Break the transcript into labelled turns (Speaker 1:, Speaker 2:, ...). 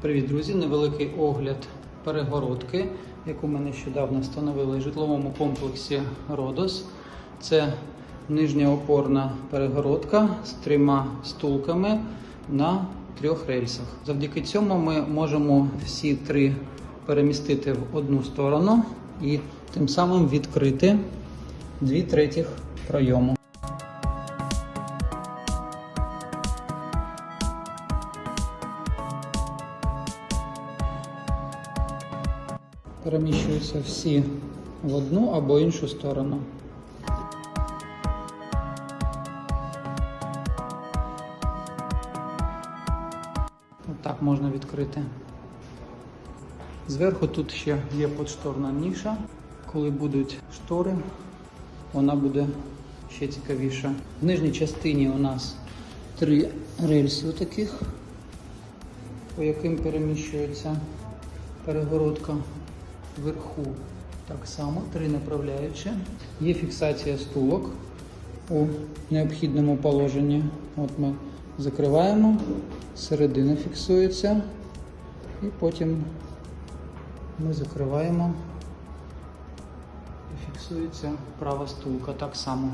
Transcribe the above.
Speaker 1: Привіт, друзі! Невеликий огляд перегородки, яку ми нещодавно встановили в житловому комплексі Родос. Це нижня опорна перегородка з трьома стулками на трьох рельсах. Завдяки цьому ми можемо всі три перемістити в одну сторону і тим самим відкрити дві третіх пройому. Переміщуються всі в одну або іншу сторону. Отак можна відкрити. Зверху тут ще є подшторна ніша. Коли будуть штори, вона буде ще цікавіша. В нижній частині у нас три рельси таких, по яким переміщується перегородка вверху. Так само три направляючі. Є фіксація стулок у необхідному положенні. От ми закриваємо, середина фіксується, і потім ми закриваємо і фіксується права стулка так само.